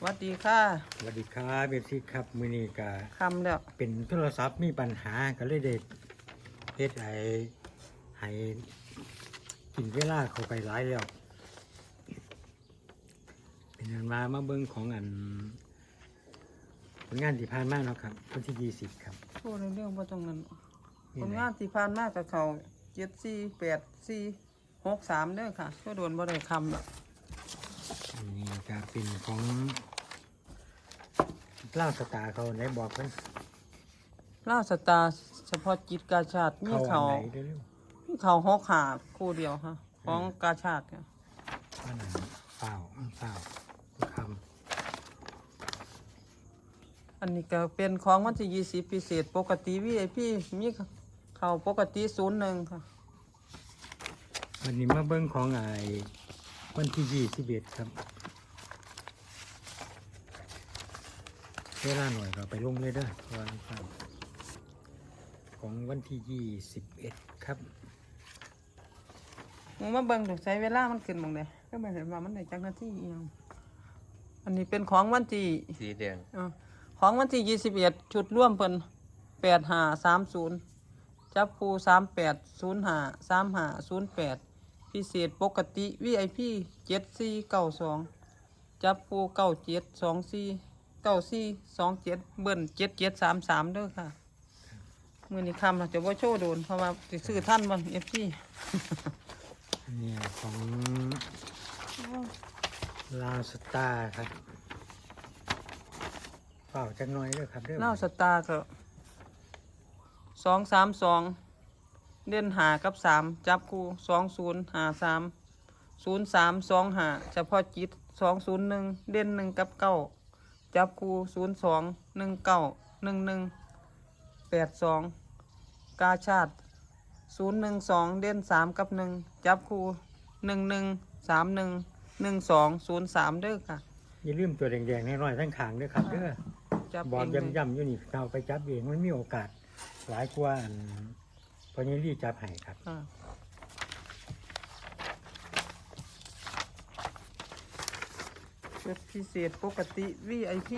หวัสดีค่ะสวัสดีครับเบซี่ครับมือนี้ก็คำแล้วเป็นโทรศัพท์มีปัญหาก็เลยได้เฮ็ดไอ้ให้กินเวลาเข้าไปหลายแล้ว เป็นอันมามาเบิ่งของอันผลงานที่ผ่านมาเนาะครับวันที่ยี่สิบครับโทษในเรื่องว่าตรงนั้นนี่ผลนะงานที่ผ่านมากับเขาเจ็ดสี่แปดสี่หกสามเด้อค่ะช่วยโดนบ่ได้คำแล้วอันนี้ก็เป็นของ เล่าสตาร์เขาไหนบอกเพิ่นล่าสตาร์เฉพาะจิตกาชาติมีเขาอันเขาไหนเร็วมีเขาหกขาคู่เดียวค่ะของกาชาติค่ะๆอันนั้นเปล่าอันเปล่าคอันนี้ก็เป็นของวันที่ยี่สิบพิเศษปกติวีไอพีมีเขาปกติศูนย์หนึ่งค่ะำวันนี้มาเบิ่งของไอ้วันที่ยี่สิบเอ็ดครับ เวลาหน่อยก็ไปลงเลยเด้อวางครับของวันที่ยี่สิบเอ็ดครับมึงมาเบิ่งถูกใช้เวลามันขึ้นหมองใดก็ไม่เห็นว่ามันได้จักนาทีอีหยังอันนี้เป็นของวันที่สีแดงอ่าของวันที่ยี่สิบเอ็ดชุดร่วมเพิ่นแปดห้าสามศูนย์จับคูสามแปดศูนย์ห้าสามห้าศูนย์แปดพิเศษปกติวีไอพีเจ็ดสี่เก้าสองจับคูเก้าเจ็ดสองสี่ เก้าสี่สองเจ็ดเบิ้ลเจ็ดเจ็ดสามสามเด้อค่ะมือนี้คำเราจะว่าโชว์โดนเพราะว่าสิซื้อท่านบ้างเอฟซีอันนี้ของลาวสตาร์ครับเปล่าจังน้อยเด้อครับเด้อเล่าสตาร์ก็สองสามสองเด่นหากับสามจับคู่สองศูนย์หาสามศูนย์สามสองหาเฉพาะจิตสองศูนย์หนึ่งเด่นหนึ่งกับเก้า จับคู่ศูนย์สองหนึ่งเก้าหนึ่งหนึ่งแปดสองกาชาติศูนย์หนึ่งสองเด่นสามกับหนึ่งจับคู่หนึ่งหนึ่งสามหนึ่งหนึ่งสองศูนย์สามเด้อค่ะ อย่าลืมตัวแดงๆน้อยๆทั้งขางเด้อครับเด้อจับบอกเองเลยย้ำๆอยู่นี่เราไปจับเองมันมีโอกาส หลายกว่าอันเพราะนี้รีบจับให้ครับอ่า ชุดพิเศษปกติ VIP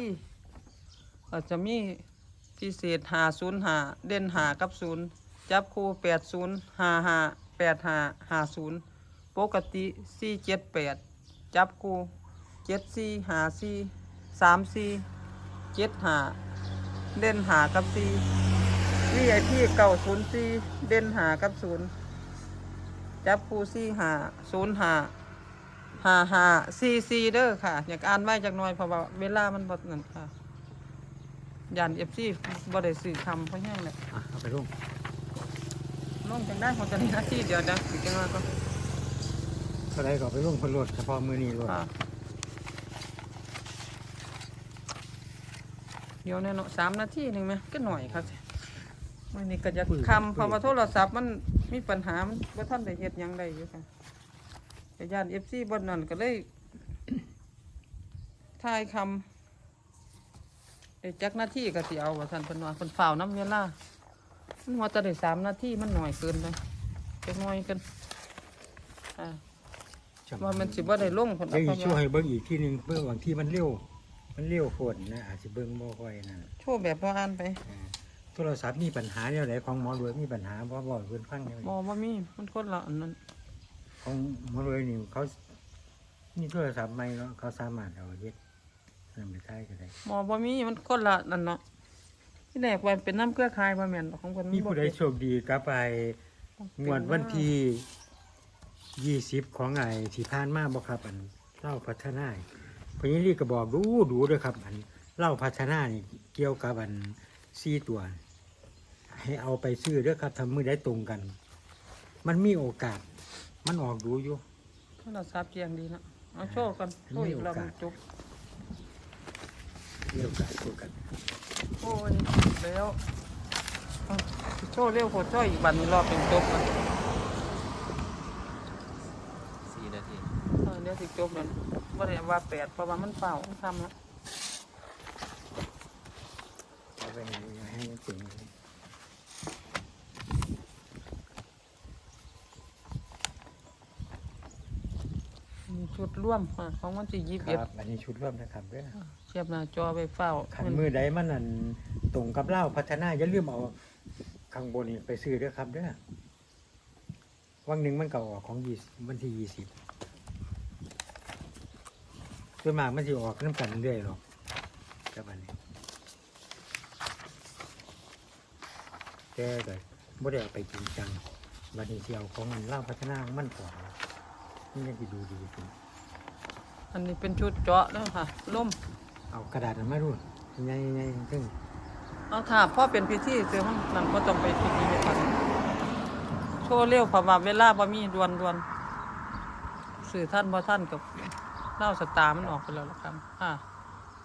อาจจะมีพิเศษหาศูนย์หาเด่นหากับศูนย์จับคู่แปดศูนย์หาหาแปดหาหาศูนย์ปกติสี่เจ็ดแปดจับคู่เจ็ดสี่หาสี่สามสี่เจ็ดหาเด่นหากับสี่ VIP เก่าศูนย์สี่เด่นหากับศูนย์จับคู่สี่หาศูนย์หา หาหาซีซีเด้อค่ะ อยากอ่านไว้จากหน่อยเพราะว่าเวลามันบดนั่นค่ะยันเอฟซีบ่ได้สื่อคำเพราะแห้งเลยอะเอาไปลงน้องจังได้ของจะนี้นาทีเดียวนะสิจังว่าก็ก็ได้ก็เอาไปลงพนรถเฉพาะมือนี้รถค่ะเดี๋ยวเนี่ยเนาะสามนาทีหนึ่งไหมก็หน่อยครับวันนี้ก็จะคำเพราะว่าโทรศัพท์มันมีปัญหามันว่าท่านได้เฮ็ดหยังได้อยู่ค่ะ แต่ยานเอฟซีบนนั่นก็เลยทายคำไอ้จักหน้าที่ก็สิเอาว่าท่านเพิ่นว่าเพิ่นฝ่าวน้ำเวลามันว่าจะได้สามนาทีมันหน่อยเกินไปจักหน่อยเกินอ่าว่ามันสิบ่ได้ลงผลเดี๋ยวอีกช่วยให้เบิ้งอีกที่หนึ่งเพื่อบางที่มันเร็วมันเร็วโคตรนะอาจจะเบิ้งบ่ค่อยนะโชว์แบบบ่อ่านไปอ่าโทรศัพท์มีปัญหาเนี่ยไหนของหมอรวยมีปัญหาเพราะบ่อยเพิ่นฟังเนี่ยบ่บ่มีมันคนละอันนั้น ของหมอรวยนี่เขานี่โทรศัพท์ใหม่เนาะเขาสามารถเอาเฮ็ดนั่นไปใช้ก็ได้บ่บ่มีมันคนละนั่นเนาะที่แรกว่าเป็นน้ำเครือข่ายบ่แม่นดอกของเพิ่นมีบ่ผู้ใดเป็นโชคดีกับไปงวดวันที่ยี่สิบของไอ้ที่ผ่านมาบ่ครับ อันเล่าพัฒนาเพราะนี้รีก็บอกดูดูด้วยครับ อันเล่าพัฒนานี่เกี่ยวกับอันซี่ตัว ให้เอาไปซื้อเด้อครับทำมือได้ตรงกัน มันมีโอกาส มันออกดูอยู่โทรศัพท์เจียงดีเนาะเอาโชว์กันโชว์อีกแล้วมันจุกมีโอกาสตัวกันโอ้ยแล้วเอาโชว์เร็วโคตรโชว์อีกบัดนี้รอบเป็นจบแล้วสี่นาที เออเดี๋ยวสิจบแล้วบ่ได้ว่าแปดเพราะว่ามันเปล่ามันทำแล้ว เอาไปให้ให้มันถึง มี ชุดชุดร่วมค่ะของวันที่ยี่สิบคเอ็ดรับอันนี้ชุดร่วมนะครับเด้อเทียบหน้าจอไปเฝ้าขันมือใดมันนั่นตรงกับเล่าวพัฒนาอย่าลืมเอาข้างบนนี่ไปซื้อเด้อครับเด้อวันหนึ่งมันก็ออกของยี่วันที่ยี่สิบส่วนมากมันจะออกน้ำกันเรื่อยหรอกกับอันนี้แต่ก็บ่ได้เอาไปจริงจังวันนี้เสียวของมันเล่าวพัฒนาของมันก่อนนี่ยังจะดูดีขึ้น อันนี้เป็นชุดเจาะแล้วค่ะล่มเอากระดาษนั้นมาดูใหญ่ๆซึ่งเอาถ้าพ่อเป็นพิธีเสือห้องนั้นก็ต้องไปพิธีไปทันโชว์เร็วเพราะว่าเวลาบ่มีดวนดวนสื่อท่านบ่ท่านกับเล่าสตาร์มันออกไปแล้วละครับค่ะ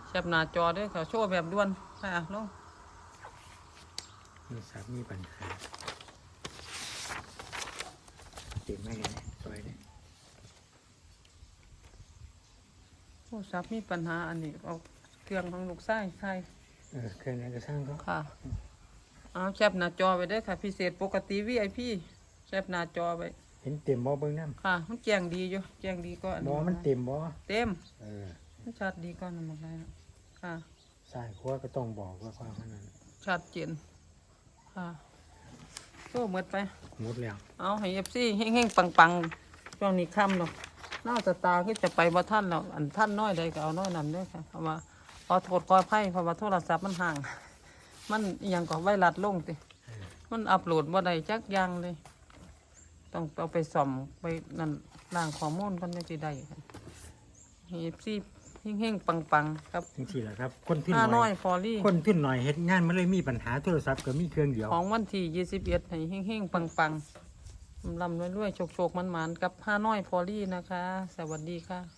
แคปหน้าจอด้วยค่ะโชว์แบบด่วนค่ะลงมีสามีปัญหาเจ็บไหมเนี่ยซอยเนี่ย โท รศัพท์มีปัญหาอันนี้เอาเครื่องของลูกไส้ใช่เออเครื่องนั้นก็สร้างเขาค่ะเอาแคปหน้าจอไปเด้อค่ะ พิเศษปกติ VIP แคปหน้าจอไปเห็นเต็มบ่เบิ่งน้ค่ะ มันแจ้งดีอยู่แจ้งดีก็อันำนี้บ่มันเต็มบ่เต็มเออมันชัดดีก็นั่นหมดเลยนะค่ะ สายครัวก็ต้องบอกว่าความมันนั้นชัดเจนค่ะโซ่หมดไป หมดแล้วเอาให้เอฟซีเฮงๆปังๆช่วงนี้ค่ำเนาะ น่าจะตาก็จะไปบ่ท่านแล้วอันท่านน้อยใดก็เอาน้อยนั้นเด้วยค่ะเพราะว่าขอโทษขออภัยเพราะว่าโทรศัพท์มันห่าง มันอหยังก็ไวรัสลงติมันอัปโหลดบ่ได้จักอย่างเลย ต้องเอาไปส่อมไปนั่นล่างข้อมูลกันจังสิได้ค่ะเอฟซีเฮงๆปังๆครับจังซี่ล่ะครับ คนทุนห้าน้น้ออยย ฟอรี่ คนทุนน้อยเฮ็ดงานมันเลยมีปัญหาโทรศัพท์ก็มีเครื่องเดียว ของวันที่ยี่สิบเอ็ดให้เฮงๆปังๆ ลำรวยๆโชกๆมันๆกับห้าน้อยพอลี่นะคะ สวัสดีค่ะ